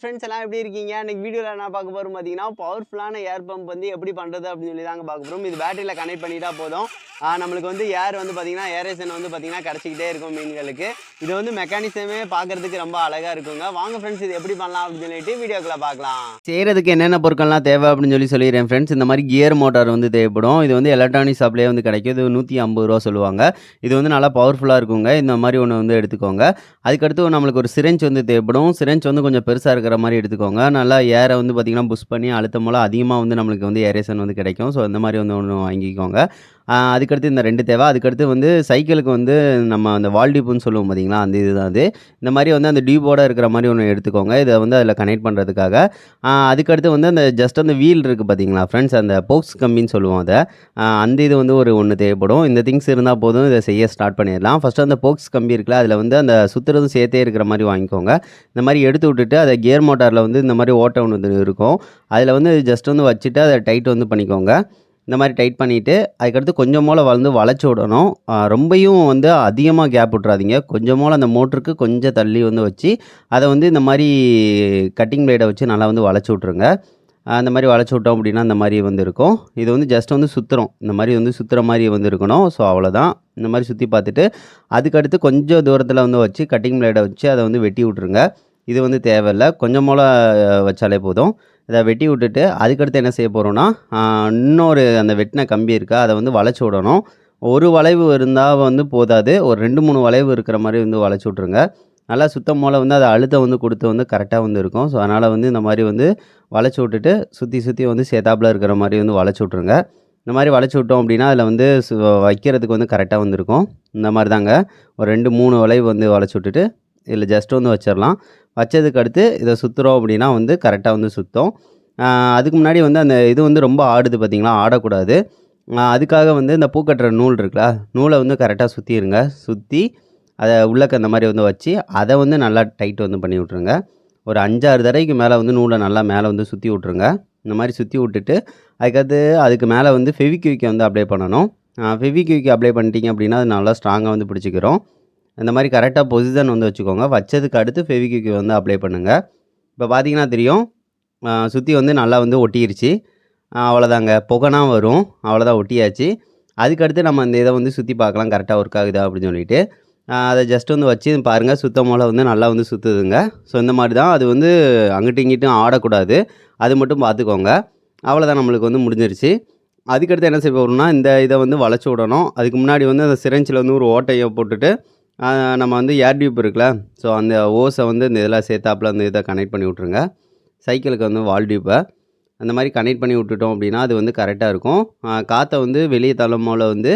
Friends எல்லாம் எப்படி இருக்கீங்க? இன்னைக்கு வீடியோவில் என்ன பார்க்க போகிறோம் பார்த்தீங்கன்னா பவர்ஃபுல்லான ஏர் பம்ப் வந்து எப்படி பண்ணுறது அப்படின்னு சொல்லி தாங்க பார்க்க போகிறோம் இது பேட்டரியில் கனெக்ட் பண்ணிட்டா போதும். நம்மளுக்கு வந்து ஏர் வந்து பார்த்தீங்கன்னா ஏரேஷன் வந்து பார்த்தீங்கன்னா கிடச்சிக்கிட்டே இருக்கும் மீன்களுக்கு. இது வந்து மெக்கானிசமே பார்க்கறதுக்கு ரொம்ப அழகாக இருக்குங்க. வாங்க ஃப்ரெண்ட்ஸ் இது எப்படி பண்ணலாம் அப்படின்னு சொல்லிட்டு வீடியோக்குள்ளே பார்க்கலாம் செய்கிறதுக்கு என்னென்ன பொருட்கள்லாம் தேவை அப்படின்னு சொல்லி சொல்லிடுறேன் ஃப்ரெண்ட்ஸ் இந்த மாதிரி கியர் மோட்டார் வந்து தேவைப்படும். இது வந்து எலக்ட்ரானிக் ஷாப்லேயே வந்து கிடைக்கும். இது நூற்றி ஐம்பது ரூபா சொல்லுவாங்க. இது வந்து நல்லா பவர்ஃபுல்லாக இருக்குங்க. இந்த மாதிரி ஒன்று வந்து எடுத்துக்கோங்க. அதுக்கடுத்து நம்மளுக்கு ஒரு சிரெஞ்ச் வந்து தேவைப்படும். சிரஞ்ச் வந்து கொஞ்சம் பெருசாக இருக்கிற மாதிரி எடுத்துக்கோங்க. நல்லா ஏரை வந்து பார்த்திங்கன்னா புஷ் பண்ணி அழுத்தம் மூலம் அதிகமாக வந்து நம்மளுக்கு வந்து ஏரேஷன் வந்து கிடைக்கும். ஸோ இந்த மாதிரி வந்து ஒன்று வாங்கிக்கோங்க. அதுக்கடுத்து இந்த ரெண்டு தேவை அதுக்கடுத்து வந்து சைக்கிளுக்கு வந்து நம்ம அந்த வால்டிப்புன்னு சொல்லுவோம் பார்த்தீங்களா அந்த இதுதான் அது. இந்த மாதிரி வந்து அந்த டியூபோட இருக்கிற மாதிரி ஒன்று எடுத்துக்கோங்க. இதை வந்து அதில் கனெக்ட் பண்ணுறதுக்காக அதுக்கடுத்து வந்து அந்த ஜஸ்ட் அந்த வீல் இருக்குது பார்த்தீங்களா ஃப்ரெண்ட்ஸ் அந்த போக்ஸ் கம்பின்னு சொல்லுவோம் அதை. அந்த இது வந்து ஒரு ஒன்று தேவைப்படும். இந்த திங்ஸ் இருந்தால் போதும் இதை செய்ய ஸ்டார்ட் பண்ணிடலாம். ஃபஸ்ட்டு அந்த போக்ஸ் கம்பி இருக்குல்ல அதில் வந்து அந்த சுற்றுறதும் சேர்த்தே இருக்கிற மாதிரி வாங்கிக்கோங்க. இந்த மாதிரி எடுத்து விட்டுட்டு அதை கியர் மோட்டாரில் வந்து இந்த மாதிரி ஓட்டம் ஒன்று இருக்கும். அதில் வந்து ஜஸ்ட் வந்து வச்சுட்டு அதை டைட் வந்து பண்ணிக்கோங்க. இந்த மாதிரி டைட் பண்ணிவிட்டு அதுக்கடுத்து கொஞ்சம் போல் வந்து வளைச்சி விடணும். ரொம்பையும் வந்து அதிகமாக கேப் விட்றாதீங்க கொஞ்சம் போல் அந்த மோட்டருக்கு கொஞ்சம் தள்ளி வந்து வச்சு அதை வந்து இந்த மாதிரி கட்டிங் பிளேடை வச்சு நல்லா வந்து வளைச்சி விட்ருங்க அந்த மாதிரி வளைச்சி விட்டோம் அப்படின்னா அந்த மாதிரி வந்து இருக்கும். இது வந்து ஜஸ்ட் வந்து சுற்றுறோம் இந்த மாதிரி வந்து சுற்றுற மாதிரி வந்து இருக்கணும். ஸோ அவ்வளோதான் இந்த மாதிரி சுற்றி பார்த்துட்டு அதுக்கடுத்து கொஞ்சம் தூரத்தில் வந்து வச்சு கட்டிங் பிளேடை வச்சு அதை வந்து வெட்டி விட்ருங்க இது வந்து தேவையில்லை. கொஞ்சம் போல் வச்சாலே போதும். இதை வெட்டி விட்டுட்டு அதுக்கடுத்து என்ன செய்ய போகிறோன்னா இன்னொரு அந்த வெட்டின கம்பி இருக்கா அதை வந்து வளைச்சி விடணும். ஒரு வளைவு இருந்தால் வந்து போதாது. ஒரு ரெண்டு மூணு வளைவு இருக்கிற மாதிரி வந்து வளைச்சி விட்ருங்க நல்லா சுத்தம் போல் வந்து அதை அழுத்தம் வந்து கொடுத்து வந்து கரெக்டாக வந்து இருக்கும். ஸோ அதனால் வந்து இந்த மாதிரி வந்து வளைச்சி விட்டுட்டு சுற்றி சுற்றி வந்து சேத்தாப்பில் இருக்கிற மாதிரி வந்து வளைச்சி விட்ருங்க இந்த மாதிரி வளைச்சி விட்டோம் அப்படின்னா அதில் வந்து சு- வைக்கிறதுக்கு வந்து கரெக்டாக வந்துருக்கும் இந்த மாதிரி தாங்க. ஒரு ரெண்டு மூணு வளைவு வந்து வளைச்சி விட்டுட்டு இதில் ஜஸ்ட் வந்து வச்சிடலாம். வச்சதுக்கு அடுத்து இதை சுற்றுறோம் அப்படின்னா வந்து கரெக்டாக வந்து சுற்றும் அதுக்கு முன்னாடி வந்து அந்த இது வந்து ரொம்ப ஆடுது பார்த்திங்களா? ஆடக்கூடாது. அதுக்காக வந்து இந்த பூக்கட்டுற நூல் இருக்குல்ல நூலை வந்து கரெக்டாக சுற்றிடுங்க சுற்றி அதை உள்ளக்க அந்த மாதிரி வந்து வச்சு அதை வந்து நல்லா டைட் வந்து பண்ணி விட்ருங்க ஒரு அஞ்சாறு தடவைக்கு மேலே வந்து நூலை நல்லா மேலே வந்து சுற்றி விட்ருங்க இந்த மாதிரி சுற்றி விட்டுட்டு அதுக்கடுத்து அதுக்கு மேலே வந்து ஃபெவிக்யூக்கை வந்து அப்ளை பண்ணணும். ஃபெவிக்யூக்கை அப்ளை பண்ணிட்டீங்க அப்படின்னா அது நல்லா ஸ்ட்ராங்காக வந்து பிடிச்சிக்கிறோம். இந்த மாதிரி கரெக்டாக பொசிஷன் வந்து வச்சுக்கோங்க. வச்சதுக்கு அடுத்து ஃபெவிக்யூக்கை வந்து அப்ளை பண்ணுங்கள் இப்போ பார்த்தீங்கன்னா தெரியும் சுற்றி வந்து நல்லா வந்து ஒட்டிருச்சு. அவ்வளோதாங்க புகைனா வரும். அவ்வளோதான் ஒட்டியாச்சு. அதுக்கடுத்து நம்ம அந்த இதை வந்து சுற்றி பார்க்கலாம். கரெக்டாக ஒர்க் ஆகுதா அப்படின்னு சொல்லிட்டு. அதை ஜஸ்ட் வந்து வச்சு பாருங்கள் சுத்தமோல வந்து நல்லா வந்து சுற்றுதுங்க ஸோ இந்த மாதிரி தான் அது வந்து அங்கிட்டும் இங்கிட்டும் ஆடக்கூடாது. அது மட்டும் பார்த்துக்கோங்க. அவ்வளோதான் நம்மளுக்கு வந்து முடிஞ்சிருச்சு. அதுக்கடுத்து என்ன செய்ய போகிறோம்னா இந்த இதை வந்து வளைச்சி விடணும். அதுக்கு முன்னாடி வந்து அந்த சிரஞ்சில் வந்து ஒரு ஓட்டையை போட்டுட்டு நம்ம வந்து ஏர் டியூப் இருக்குல்ல ஸோ அந்த ஓஸை வந்து இந்த இதெல்லாம் சேர்த்தாப்புல அந்த இதை கனெக்ட் பண்ணி விட்ருங்க சைக்கிளுக்கு வந்து வால் டியூப்பை. அந்த மாதிரி கனெக்ட் பண்ணி விட்டுட்டோம் அப்படின்னா அது வந்து கரெக்டாக இருக்கும். காற்றை வந்து வெளியே தள்ளும்போல வந்து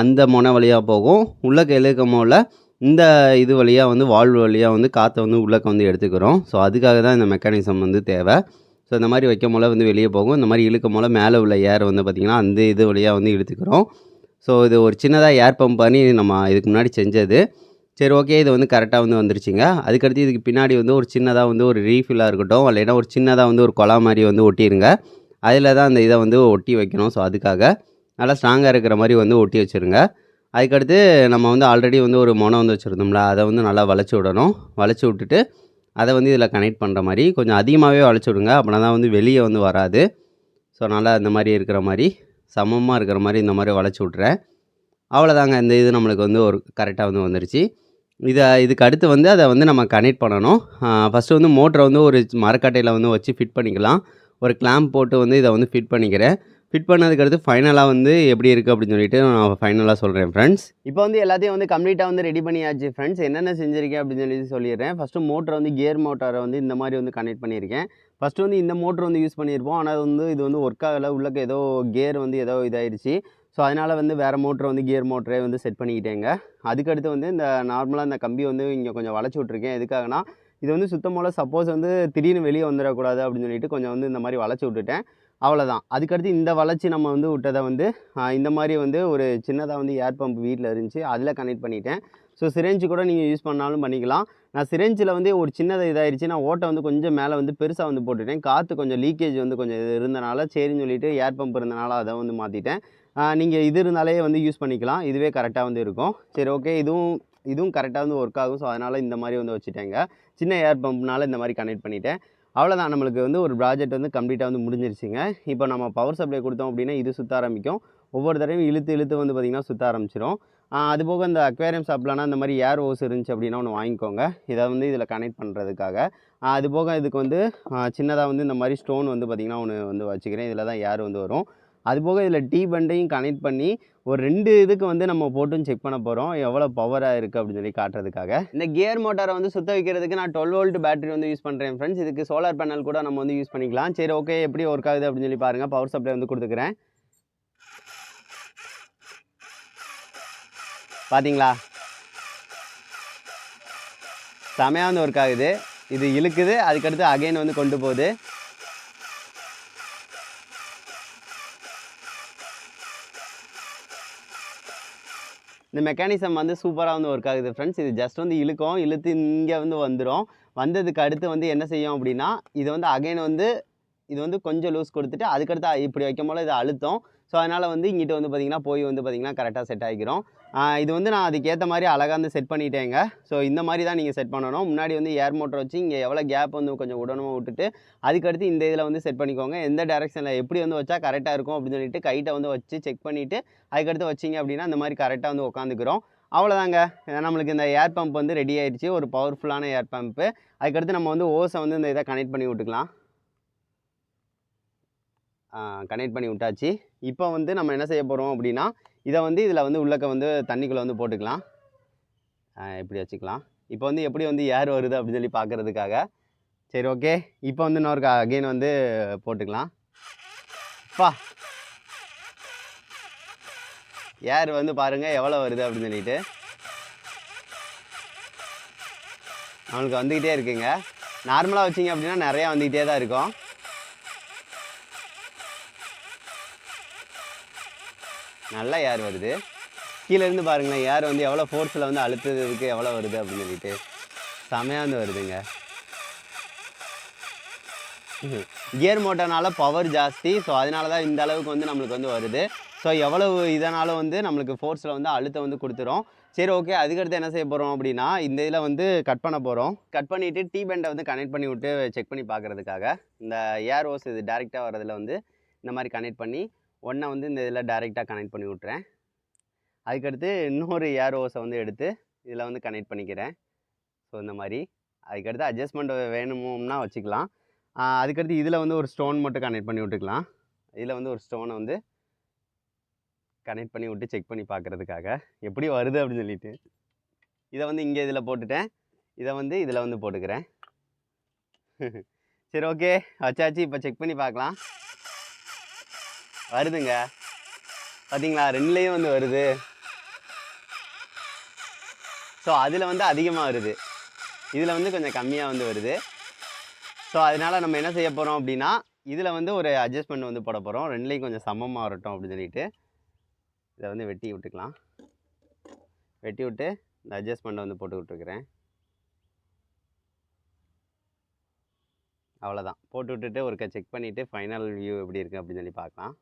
அந்த முனை வழியாக போகும். உள்ளக்க இழுக்கமோல இந்த இது வழியாக வந்து வால்வு வழியாக வந்து காற்றை வந்து உள்ளக்க வந்து எடுத்துக்கிறோம். ஸோ அதுக்காக தான் இந்த மெக்கானிசம் வந்து தேவை. ஸோ இந்த மாதிரி வைக்கும் போல வந்து வெளியே போகும். இந்த மாதிரி இழுக்கும் போல மேலே உள்ள ஏர் வந்து பார்த்திங்கன்னா அந்த இது வழியாக வந்து இழுத்துக்கிறோம். ஸோ இது ஒரு சின்னதாக ஏர் பம்ப் பண்ணி நம்ம இதுக்கு முன்னாடி செஞ்சது. சரி ஓகே இது வந்து கரெக்டாக வந்து வந்துருச்சுங்க. அதுக்கடுத்து இதுக்கு பின்னாடி வந்து ஒரு சின்னதாக வந்து ஒரு ரீஃபில்லாக இருக்கட்டும் இல்லைன்னா ஒரு சின்னதாக வந்து ஒரு குழா மாதிரி வந்து ஒட்டிடுங்க அதில் தான் அந்த இதை வந்து ஒட்டி வைக்கணும். ஸோ அதுக்காக நல்லா ஸ்ட்ராங்காக இருக்கிற மாதிரி வந்து ஒட்டி வச்சுருங்க. அதுக்கடுத்து நம்ம வந்து ஆல்ரெடி வந்து ஒரு மொனை வந்து வச்சுருந்தோம்ல அதை வந்து நல்லா வளைச்சி விடணும். வளைச்சி விட்டுட்டு அதை வந்து இதில் கனெக்ட் பண்ணுற மாதிரி கொஞ்சம் அதிகமாகவே வளைச்சி விடுங்க. அப்படின்னா தான் வந்து வெளியே வந்து வராது. ஸோ நல்லா இந்த மாதிரி இருக்கிற மாதிரி சமமாக இருக்கிற மாதிரி இந்த மாதிரி வளைச்சி விட்றேன் அவ்வளோதாங்க இந்த இது நம்மளுக்கு வந்து ஒரு கரெக்டாக வந்து வந்துருச்சு. இதை இதுக்கு அடுத்து வந்து அதை வந்து நம்ம கனெக்ட் பண்ணணும். ஃபஸ்ட்டு வந்து மோட்டரை வந்து ஒரு மரக்கட்டையில் வந்து வச்சு ஃபிட் பண்ணிக்கலாம். ஒரு கிளாம்ப் போட்டு வந்து இதை வந்து ஃபிட் பண்ணிக்கிறேன். ஃபிட் பண்ணதுக்கு அடுத்து ஃபைனலாக வந்து எப்படி இருக்குது அப்படின்னு சொல்லிட்டு நான் ஃபைனலாக சொல்கிறேன் ஃப்ரெண்ட்ஸ் இப்போ வந்து எல்லாத்தையும் வந்து கம்ப்ளீட்டாக வந்து ரெடி பண்ணியாச்சு ஃப்ரெண்ட்ஸ் என்னென்ன செஞ்சுருக்கேன் அப்படின்னு சொல்லி சொல்லிடுறேன். ஃபஸ்ட்டு மோட்டரை வந்து கியர் மோட்டாரை வந்து இந்த மாதிரி வந்து கனெக்ட் பண்ணியிருக்கேன். ஃபஸ்ட்டு வந்து இந்த மோட்டர் வந்து யூஸ் பண்ணியிருப்போம். ஆனால் வந்து இது வந்து ஒர்க் ஆகலை. உள்ளக்க ஏதோ கியர் வந்து ஏதோ இதாயிருச்சு. ஸோ அதனால் வந்து வேறு மோட்டரை வந்து கியர் மோட்டரே வந்து செட் பண்ணிக்கிட்டேங்க. அதுக்கடுத்து வந்து இந்த நார்மலாக இந்த கம்பி வந்து இங்கே கொஞ்சம் வளைச்சி விட்ருக்கேன் எதுக்காகனா இது வந்து சுத்தமாக சப்போஸ் வந்து திடீர்னு வெளியே வந்துடக்கூடாது அப்படின்னு சொல்லிட்டு கொஞ்சம் வந்து இந்த மாதிரி வளைச்சி விட்டுட்டேன். அவ்வளோதான் அதுக்கடுத்து இந்த வளர்ச்சி நம்ம வந்து விட்டதை வந்து இந்த மாதிரி வந்து ஒரு சின்னதாக வந்து ஏர் பம்ப் வீட்டில் இருந்துச்சு. அதில் கனெக்ட் பண்ணிட்டேன். ஸோ சிரெஞ்சு கூட நீங்கள் யூஸ் பண்ணாலும் பண்ணிக்கலாம். நான் சிரெஞ்சில் வந்து ஒரு சின்னதாக இதாகிடுச்சு நான் ஓட்டை வந்து கொஞ்சம் மேலே வந்து பெருசாக வந்து போட்டுட்டேன். காற்று கொஞ்சம் லீக்கேஜ் வந்து கொஞ்சம் இது இருந்தனால சரின்னு சொல்லிட்டு ஏர் பம்ப் இருந்தனால அதை வந்து மாற்றிட்டேன் நீங்கள் இது இருந்தாலே வந்து யூஸ் பண்ணிக்கலாம். இதுவே கரெக்டாக வந்து இருக்கும். சரி ஓகே இதுவும் இதுவும் கரெக்டாக வந்து ஒர்க் ஆகும். ஸோ அதனால் இந்த மாதிரி வந்து வச்சுட்டேங்க. சின்ன ஏர் பம்ப்னால இந்த மாதிரி கனெக்ட் பண்ணிட்டேன். அவ்வளோதான் நம்மளுக்கு வந்து ஒரு ப்ராஜெக்ட் வந்து கம்ப்ளீட்டாக வந்து முடிஞ்சிருச்சுங்க. இப்போ நம்ம பவர் சப்ளை கொடுத்தோம் அப்படின்னா இது சுற்ற ஆரம்பிக்கும். ஒவ்வொரு தடவையும் இழுத்து இழுத்து வந்து பார்த்திங்கன்னா சுற்ற ஆரம்பிச்சிடும் அது போக இந்த அக்வேரியம் ஷாப்லனா இந்த மாதிரி ஏர் ஓஸ் இருந்துச்சு அப்படின்னா ஒன்று வாங்கிக்கோங்க. இதை வந்து இதில் கனெக்ட் பண்ணுறதுக்காக அது போக இதுக்கு வந்து சின்னதாக வந்து இந்த மாதிரி ஸ்டோன் வந்து பார்த்திங்கன்னா ஒன்று வந்து வச்சுக்கிறேன். இதில் தான் ஏர் வந்து வரும். அதுபோக இதில் டீ பண்டையும் கனெக்ட் பண்ணி ஒரு ரெண்டு இதுக்கு வந்து நம்ம போட்டும் செக் பண்ண போகிறோம் எவ்வளோ பவராக இருக்குது அப்படின்னு சொல்லி காட்டுறதுக்காக. இந்த கியர் மோட்டாரை வந்து சுத்த வைக்கிறதுக்கு நான் டுவெல் வோல்ட் பேட்டரி வந்து யூஸ் பண்ணுறேன் ஃப்ரெண்ட்ஸ் இதுக்கு சோலார் பேனல் கூட நம்ம வந்து யூஸ் பண்ணிக்கலாம். சரி ஓகே எப்படி ஒர்க் ஆகுது அப்படின்னு சொல்லி பாருங்கள் பவர் சப்ளை வந்து கொடுத்துக்கிறேன். பார்த்தீங்களா செமையாக வந்து ஒர்க் ஆகுது. இது இழுக்குது. அதுக்கடுத்து அகைன் வந்து கொண்டு போகுது. இந்த மெக்கானிசம் வந்து சூப்பராக வந்து ஒர்க் ஆகுது ஃப்ரெண்ட்ஸ் இது ஜஸ்ட் வந்து இழுக்கும் இழுத்து இங்கே வந்து வந்துடும் வந்ததுக்கு அடுத்து வந்து என்ன செய்யும் அப்படின்னா இது வந்து அகைன் வந்து இது வந்து கொஞ்சம் லூஸ் கொடுத்துட்டு அதுக்கடுத்து இப்படி வைக்கும் போல இது அழுத்தம். ஸோ அதனால் வந்து இங்கிட்ட வந்து பார்த்திங்கன்னா போய் வந்து பார்த்திங்கன்னா கரெக்டாக செட் ஆகிக்கிறோம் இது வந்து நான் அதுக்கேற்ற மாதிரி அழகாக வந்து செட் பண்ணிட்டேங்க. ஸோ இந்த மாதிரி தான் நீங்கள் செட் பண்ணணும். முன்னாடி வந்து ஏர் மோட்டர் வச்சு இங்கே எவ்வளோ கேப் வந்து கொஞ்சம் உடனே விட்டுட்டு அதுக்கடுத்து இந்த இதில் வந்து செட் பண்ணிக்கோங்க. எந்த டேரெக்ஷனில் எப்படி வந்து வச்சா கரெக்டாக இருக்கும் அப்படின்னு சொல்லிட்டு கைட்டை வந்து வச்சு செக் பண்ணிவிட்டு அதுக்கடுத்து வச்சிங்க அப்படின்னா இந்த மாதிரி கரெக்டாக வந்து உட்காந்துக்கிறோம் அவ்வளோதாங்க. நம்மளுக்கு இந்த ஏர் பம்ப் வந்து ரெடி ஆயிடுச்சு ஒரு பவர்ஃபுல்லான ஏர் பம்ப்பு அதுக்கடுத்து நம்ம வந்து ஓஸை வந்து இந்த இதை கனெக்ட் பண்ணி விட்டுக்கலாம். கனெக்ட் பண்ணி விட்டாச்சு. இப்போ வந்து நம்ம என்ன செய்ய போகிறோம் அப்படின்னா இதை வந்து இதில் வந்து உள்ளக்க வந்து தண்ணிக்குள்ளே வந்து போட்டுக்கலாம். எப்படி இப்படி வச்சுக்கலாம். இப்போ வந்து எப்படி வந்து ஏர் வருது அப்படின்னு சொல்லி பார்க்குறதுக்காக சரி ஓகே இப்போ வந்து இன்னொரு அகெயின் வந்து போட்டுக்கலாம். பா. ஏர் வந்து பாருங்கள் எவ்வளோ வருது அப்படின்னு சொல்லிட்டு. நம்மளுக்கு வந்துக்கிட்டே இருக்குங்க. நார்மலாக வச்சிங்க அப்படின்னா நிறையா வந்துக்கிட்டே தான் இருக்கும். நல்லா ஏர் வருது. கீழேருந்து பாருங்களேன் ஏர் வந்து எவ்வளோ ஃபோர்ஸில் வந்து அழுத்ததுக்கு எவ்வளோ வருது அப்படின்னு சொல்லிட்டு. செமையாக வந்து வருதுங்க. கியர் மோட்டர்னால பவர் ஜாஸ்தி ஸோ அதனால தான் இந்த அளவுக்கு வந்து நம்மளுக்கு வந்து வருது. ஸோ எவ்வளவு இதனாலும் வந்து நம்மளுக்கு ஃபோர்ஸில் வந்து அழுத்தம் வந்து கொடுத்துரும். சரி ஓகே அதுக்கடுத்து என்ன செய்ய போகிறோம் அப்படின்னா இந்த இதில் வந்து கட் பண்ண போகிறோம் கட் பண்ணிவிட்டு டீ பெண்டை வந்து கனெக்ட் பண்ணி விட்டு செக் பண்ணி பார்க்குறதுக்காக இந்த ஏர் ஓஸ் இது டேரெக்டாக வரதில் வந்து இந்த மாதிரி கனெக்ட் பண்ணி ஒன்றை வந்து இந்த இதில் டேரெக்டாக கனெக்ட் பண்ணி விட்றேன் அதுக்கடுத்து இன்னொரு ஏர் ஓஸை வந்து எடுத்து இதில் வந்து கனெக்ட் பண்ணிக்கிறேன். ஸோ இந்த மாதிரி. அதுக்கடுத்து அட்ஜஸ்ட்மெண்ட் வேணுமோம்னா வச்சுக்கலாம். அதுக்கடுத்து இதில் வந்து ஒரு ஸ்டோன் மட்டும் கனெக்ட் பண்ணி விட்டுக்கலாம். இதில் வந்து ஒரு ஸ்டோனை வந்து கனெக்ட் பண்ணி விட்டு செக் பண்ணி பார்க்குறதுக்காக எப்படி வருது அப்படின்னு சொல்லிட்டு. இதை வந்து இங்கே இதில் போட்டுட்டேன். இதை வந்து இதில் வந்து போட்டுக்கிறேன். சரி ஓகே வச்சாச்சு. இப்போ செக் பண்ணி பார்க்கலாம் வருதுங்க. பார்த்தீங்களா ரெண்டுலேயும் வந்து வருது. ஸோ அதில் வந்து அதிகமாக வருது. இதில் வந்து கொஞ்சம் கம்மியாக வந்து வருது. ஸோ அதனால் நம்ம என்ன செய்ய போகிறோம் அப்படின்னா இதில் வந்து ஒரு அட்ஜஸ்ட்மெண்ட் வந்து போட போகிறோம் ரெண்டுலேயும் கொஞ்சம் சமமாக வரட்டும் அப்படின்னு சொல்லிட்டு. இதை வந்து வெட்டி விட்டுக்கலாம். வெட்டி விட்டு இந்த அட்ஜஸ்ட்மெண்ட்டை வந்து போட்டு விட்டுருக்குறேன். அவ்வளோதான் போட்டு விட்டுட்டு ஒருக்க செக் பண்ணிவிட்டு ஃபைனல் வியூ எப்படி இருக்குது அப்படின்னு சொல்லி பார்க்கலாம்.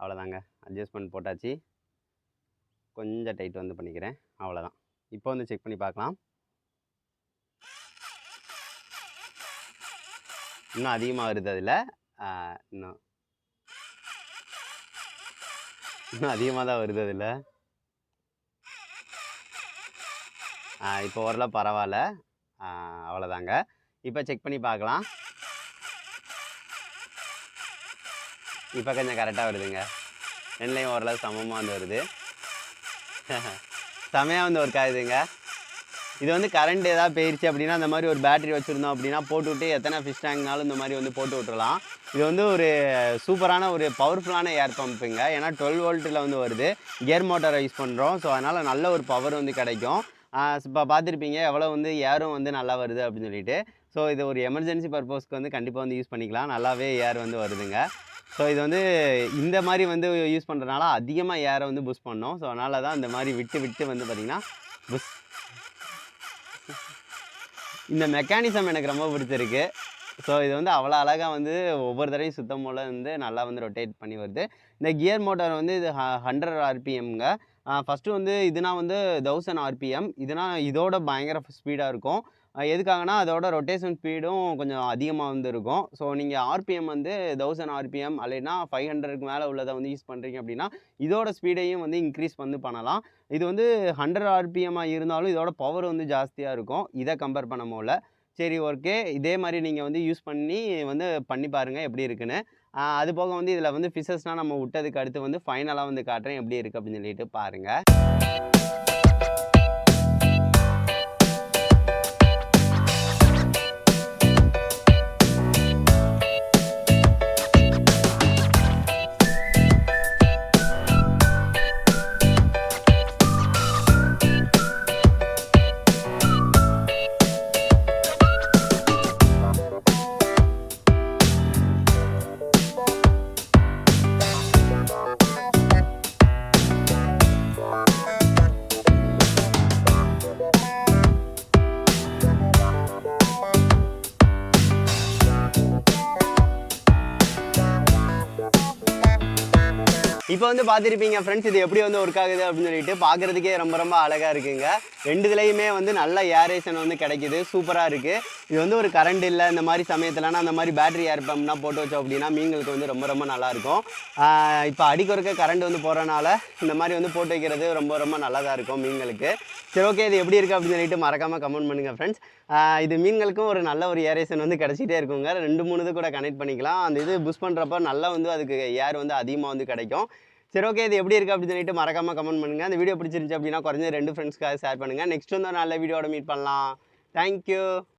அவ்வளோதாங்க. அட்ஜஸ்ட்மெண்ட் போட்டாச்சு. கொஞ்சம் டைட் வந்து பண்ணிக்கிறேன். அவ்வளோதான். இப்போ வந்து செக் பண்ணி பார்க்கலாம். இன்னும் அதிகமாக வருது அதில். இன்னும். இன்னும் அதிகமாக தான் வருது அதில். இப்போ ஓரளவு பரவாயில்ல. அவ்வளோதாங்க. இப்போ செக் பண்ணி பார்க்கலாம். இப்போ கொஞ்சம் கரெக்டாக வருதுங்க. ரெண்டுலையும் ஓரளவு சமமாக வந்து வருது. செமையாக வந்து ஒர்க் ஆகுதுங்க. இது வந்து கரண்ட் ஏதாவது போயிருச்சு அப்படின்னா அந்த மாதிரி ஒரு பேட்டரி வச்சுருந்தோம் அப்படின்னா போட்டு விட்டு எத்தனை ஃபிஷ் டேங்க்னாலும் இந்த மாதிரி வந்து போட்டு விட்டுறலாம். இது வந்து ஒரு சூப்பரான ஒரு பவர்ஃபுல்லான ஏர் பம்புங்க ஏன்னா டுவெல் வோல்ட்டில் வந்து வருது. கியர் மோட்டரை யூஸ் பண்ணுறோம் ஸோ அதனால் நல்ல ஒரு பவர் வந்து கிடைக்கும். இப்போ பார்த்துருப்பீங்க எவ்வளோ வந்து ஏரும் வந்து நல்லா வருது அப்படின்னு சொல்லிட்டு. ஸோ இது ஒரு எமர்ஜென்சி பர்பஸ்க்கு வந்து கண்டிப்பாக வந்து யூஸ் பண்ணிக்கலாம். நல்லாவே ஏர் வந்து வருதுங்க. ஸோ இது வந்து இந்த மாதிரி வந்து யூஸ் பண்ணுறதுனால அதிகமாக ஏரை வந்து புஷ் பண்ணோம். ஸோ அதனால தான் இந்த மாதிரி விட்டு விட்டு வந்து பார்த்திங்கன்னா புஷ் இந்த மெக்கானிசம் எனக்கு ரொம்ப பிடிச்சிருக்கு. ஸோ இது வந்து அவ்வளோ அழகாக வந்து ஒவ்வொரு தடவையும் சுத்தம் போல் வந்து நல்லா வந்து ரொட்டேட் பண்ணி வருது. இந்த கியர் மோட்டார் வந்து இது ஹண்ட்ரட் ஆர்பிஎம்ங்க ஃபஸ்ட்டு வந்து இதுனா வந்து தௌசண்ட் ஆர்பிஎம் இதுனா இதோட பயங்கர ஸ்பீடாக இருக்கும். எதுக்காகனா அதோட ரொட்டேஷன் ஸ்பீடும் கொஞ்சம் அதிகமாக வந்து இருக்கும். ஸோ நீங்கள் ஆர்பிஎம் வந்து தௌசண்ட் ஆர்பிஎம் அல்லைன்னா ஃபைவ் ஹண்ட்ரடுக்கு மேலே உள்ளதை வந்து யூஸ் பண்ணுறீங்க அப்படின்னா இதோட ஸ்பீடையும் வந்து இன்க்ரீஸ் வந்து பண்ணலாம். இது வந்து ஹண்ட்ரட் ஆர்பிஎம்மாக இருந்தாலும் இதோட பவர் வந்து ஜாஸ்தியாக இருக்கும். இதை கம்பேர் பண்ண போல சரி ஓகே இதே மாதிரி நீங்கள் வந்து யூஸ் பண்ணி வந்து பண்ணி பாருங்கள் எப்படி இருக்குன்னு. அது போக வந்து இதில் வந்து ஃபிஷஸ்னால் நம்ம விட்டதுக்கு அடுத்து வந்து ஃபைனலாக வந்து காட்டுறேன் எப்படி இருக்குது அப்படின்னு சொல்லிட்டு பாருங்கள் இப்போ வந்து பார்த்துருப்பீங்க ஃப்ரெண்ட்ஸ் இது எப்படி வந்து ஒர்க் ஆகுது அப்படின்னு சொல்லிட்டு பார்க்குறதுக்கே ரொம்ப ரொம்ப அழகாக இருக்குங்க. ரெண்டு இதுலேயுமே வந்து நல்ல ஏரேஷன் வந்து கிடைக்குது சூப்பராக இருக்குது இது வந்து ஒரு கரண்ட் இல்லை இந்த மாதிரி சமயத்துலனா அந்த மாதிரி பேட்டரி ஏர் பம்ப்னா போட்டு வச்சோம் அப்படின்னா மீன்களுக்கு வந்து ரொம்ப ரொம்ப நல்லாயிருக்கும் இப்போ அடிக்கொருக்க கரண்ட் வந்து போகிறனால இந்த மாதிரி வந்து போட்டு வைக்கிறது ரொம்ப ரொம்ப நல்லதாக இருக்கும் மீன்களுக்கு. சரி ஓகே இது எப்படி இருக்குது அப்படின்னு சொல்லிட்டு மறக்காமல் கமெண்ட் பண்ணுங்கள் ஃப்ரெண்ட்ஸ் இது மீன்களுக்கும் ஒரு நல்ல ஒரு ஏரேஷன் வந்து கிடச்சிட்டே இருக்குங்க. ரெண்டு மூணு இது கூட கனெக்ட் பண்ணிக்கலாம். அந்த இது புஷ் பண்ணுறப்ப நல்லா வந்து அதுக்கு ஏர் வந்து அதிகமாக வந்து கிடைக்கும். சரி ஓகே இது எப்படி இருக்குது அப்படின்னு சொல்லிட்டு மறக்காமல் கமெண்ட் பண்ணுங்கள் அந்த வீடியோ பிடிச்சிருந்துச்சு அப்படின்னா குறைஞ்ச ரெண்டு ஃப்ரெண்ட்ஸ்க்காக ஷேர் பண்ணுங்கள் நெக்ஸ்ட் வந்து நல்ல வீடியோட மீட் பண்ணலாம். தேங்க்யூ